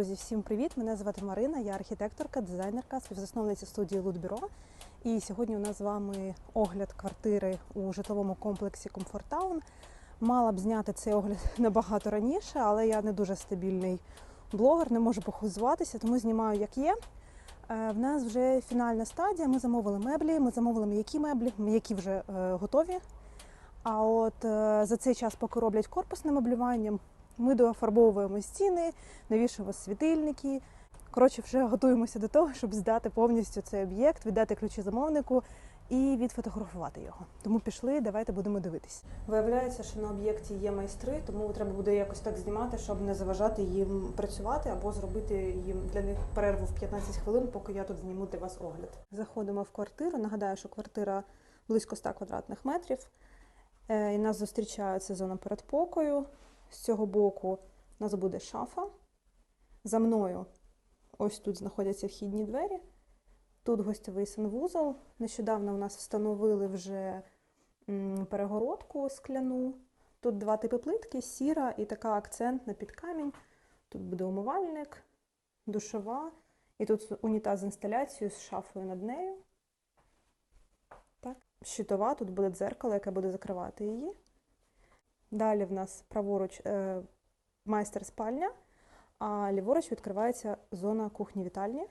Друзі, всім привіт! Мене звати Марина, я архітекторка, дизайнерка, співзасновниця студії Лудбюро. І сьогодні у нас з вами огляд квартири у житловому комплексі Комфорттаун. Мала б зняти цей огляд набагато раніше, але я не дуже стабільний блогер, не можу похизуватися, тому знімаю як є. Е, В нас вже фінальна стадія. Ми замовили меблі, ми замовили м'які меблі, м'які вже е, готові. А от е, за цей час, поки роблять корпусне меблювання, ми дофарбовуємо стіни, навішуємо світильники. Коротше, вже готуємося до того, щоб здати повністю цей об'єкт, віддати ключі замовнику і відфотографувати його. Тому пішли, давайте будемо дивитись. Виявляється, що на об'єкті є майстри, тому треба буде якось так знімати, щоб не заважати їм працювати або зробити їм для них перерву в 15 хвилин, поки я тут зніму для вас огляд. Заходимо в квартиру. Нагадаю, що квартира близько 100 квадратних метрів. Е, І нас зустрічає ця зона передпокою. З цього боку у нас буде шафа. За мною ось тут знаходяться вхідні двері. Тут гостьовий санвузол. Нещодавно у нас встановили вже перегородку скляну. Тут два типи плитки: сіра і така акцентна під камінь. Тут буде умивальник, душова. І тут унітаз з інсталяцією з шафою над нею. Так. Щитова, тут буде дзеркало, яке буде закривати її. Далі в нас праворуч е, майстер спальня, а ліворуч відкривається зона кухні-вітальні.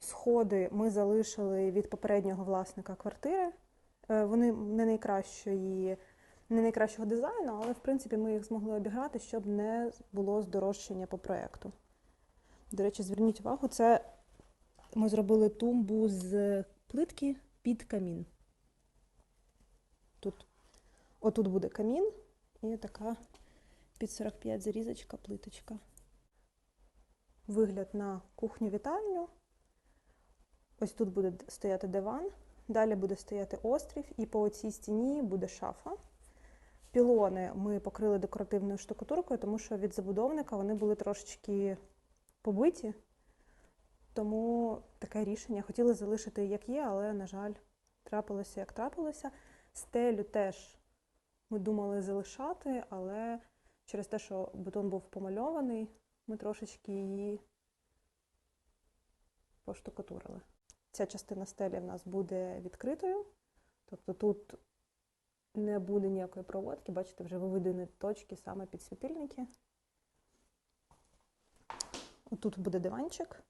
Сходи ми залишили від попереднього власника квартири. Е, вони не найкращої, не найкращого дизайну, але в принципі ми їх змогли обіграти, щоб не було здорожчання по проєкту. До речі, зверніть увагу, це ми зробили тумбу з плитки під камін. Тут Отут буде камін і така під 45 зарізочка, плиточка. Вигляд на кухню-вітальню. Ось тут буде стояти диван, далі буде стояти острів, і по цій стіні буде шафа. Пілони ми покрили декоративною штукатуркою, тому що від забудовника вони були трошечки побиті. Тому таке рішення хотіли залишити як є, але, на жаль, трапилося як трапилося. Стелю теж ми думали залишати, але через те, що бетон був помальований, ми трошечки її поштукатурили. Ця частина стелі в нас буде відкритою, тобто тут не буде ніякої проводки, бачите, вже виведені точки саме під світильники. Отут буде диванчик.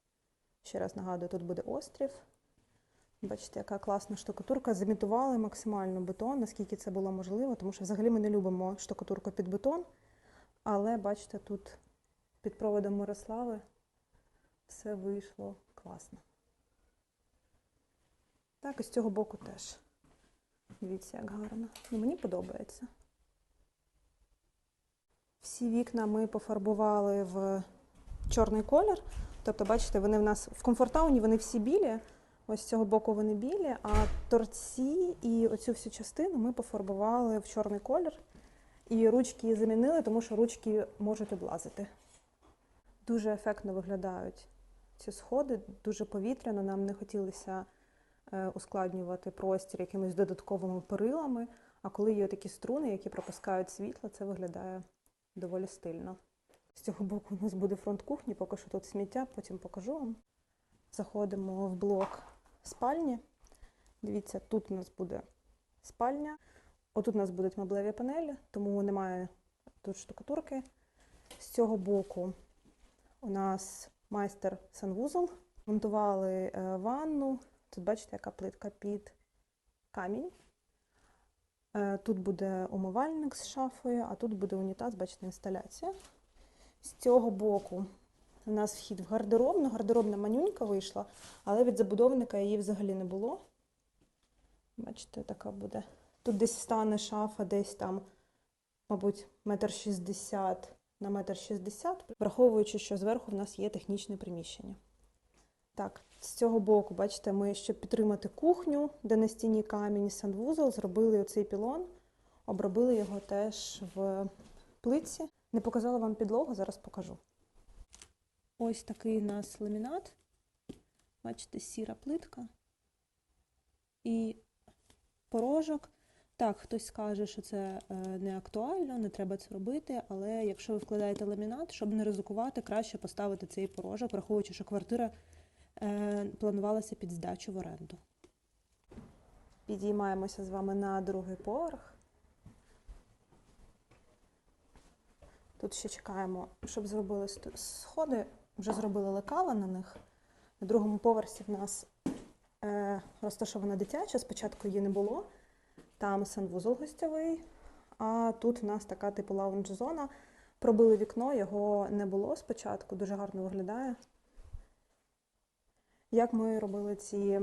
Ще раз нагадую, тут буде острів. Бачите, яка класна штукатурка. Замітували максимально бетон, наскільки це було можливо, тому що взагалі ми не любимо штукатурку під бетон. Але бачите, тут під проводом Мирослави все вийшло класно. Так, і з цього боку теж. Дивіться, як гарно. Ну, мені подобається. Всі вікна ми пофарбували в чорний колір. Тобто, бачите, вони в нас в комфортауні вони всі білі. Ось з цього боку вони білі, а торці і оцю всю частину ми пофарбували в чорний колір. І ручки замінили, тому що ручки можуть облазити. Дуже ефектно виглядають ці сходи, дуже повітряно. Нам не хотілося е, ускладнювати простір якимись додатковими перилами. А коли є такі струни, які пропускають світло, це виглядає доволі стильно. З цього боку у нас буде фронт кухні, поки що тут сміття, потім покажу вам. Заходимо в блок спальні. Дивіться, тут у нас буде спальня. Отут у нас будуть меблеві панелі, тому немає тут штукатурки. З цього боку у нас майстер санвузол. Монтували е, ванну. Тут бачите, яка плитка під камінь. Е, Тут буде умивальник з шафою, а тут буде унітаз, бачите, інсталяція. З цього боку у нас вхід в гардеробну. Гардеробна манюнька вийшла, але від забудовника її взагалі не було. Бачите, така буде. Тут десь стане шафа, десь там, мабуть, метр шістдесят на метр шістдесят, враховуючи, що зверху в нас є технічне приміщення. Так, з цього боку, бачите, ми, щоб підтримати кухню, де на стіні камінь і санвузол, зробили оцей пілон, обробили його теж в плитці. Не показала вам підлогу, зараз покажу. Ось такий у нас ламінат. Бачите, сіра плитка. І порожок. Так, хтось скаже, що це е, не актуально, не треба це робити, але якщо ви вкладаєте ламінат, щоб не ризикувати, краще поставити цей порожок, враховуючи, що квартира е, планувалася під здачу в оренду. Підіймаємося з вами на другий поверх. Тут ще чекаємо, щоб зробили сходи, вже зробили лекала на них. На другому поверсі в нас е, розташована дитяча, спочатку її не було. Там санвузол гостьовий, а тут в нас така типу лаунж-зона. Пробили вікно, його не було спочатку, дуже гарно виглядає. Як ми робили ці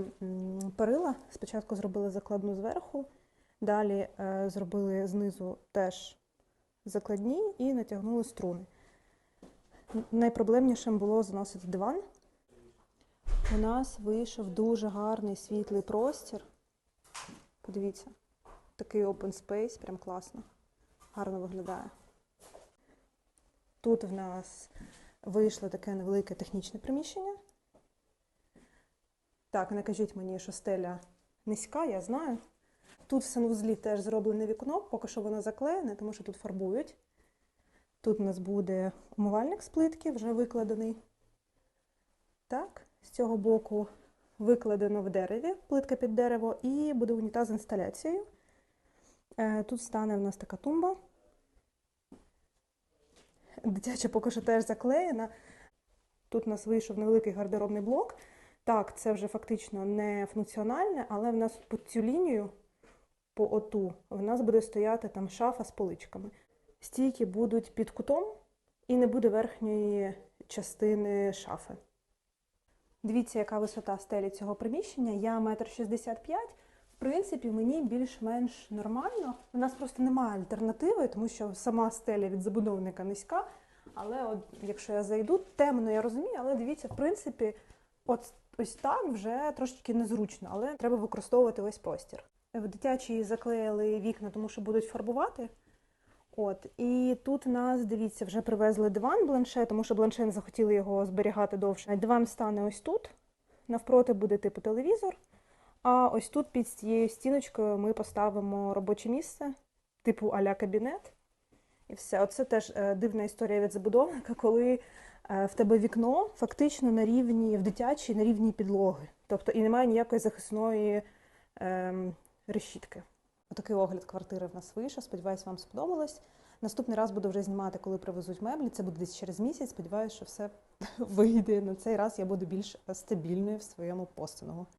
перила? Спочатку зробили закладну зверху, далі е, зробили знизу теж закладні і натягнули струни. Найпроблемнішим було заносити диван. У нас вийшов дуже гарний світлий простір. Подивіться, такий open space, прям класно. Гарно виглядає. Тут в нас вийшло таке невелике технічне приміщення. Так, не кажіть мені, що стеля низька, я знаю. Тут в санвузлі теж зроблене вікно, поки що воно заклеєне, тому що тут фарбують. Тут у нас буде умивальник з плитки, вже викладений. Так, з цього боку викладено в дереві, плитка під дерево, і буде унітаз з інсталяцією. Е, Тут стане в нас така тумба. Дитяча поки що теж заклеєна. Тут у нас вийшов невеликий гардеробний блок. Так, це вже фактично не функціональне, але в нас по цю лінію, по оту, в нас буде стояти там шафа з поличками. Стійки будуть під кутом і не буде верхньої частини шафи. Дивіться, яка висота стелі цього приміщення. Я метр шістдесят п'ять. В принципі, мені більш-менш нормально. У нас просто немає альтернативи, тому що сама стеля від забудовника низька. Але от, якщо я зайду, темно, я розумію, але дивіться, в принципі, от ось так вже трошечки незручно, але треба використовувати весь простір. В дитячій заклеїли вікна, тому що будуть фарбувати. От, і тут нас, дивіться, вже привезли диван бланше, тому що бланше не захотіли його зберігати довше. Диван стане ось тут. Навпроти буде типу телевізор. А ось тут під цією стіночкою ми поставимо робоче місце, типу а-ля кабінет. І все. Оце теж е, дивна історія від забудовника, коли е, в тебе вікно фактично на рівні в дитячій, на рівні підлоги. Тобто і немає ніякої захисної ем, решітки. Отакий огляд квартири в нас вийшов. Сподіваюсь, вам сподобалось. Наступний раз буду вже знімати, коли привезуть меблі. Це буде десь через місяць. Сподіваюся, що все вийде. На цей раз я буду більш стабільною в своєму постингу.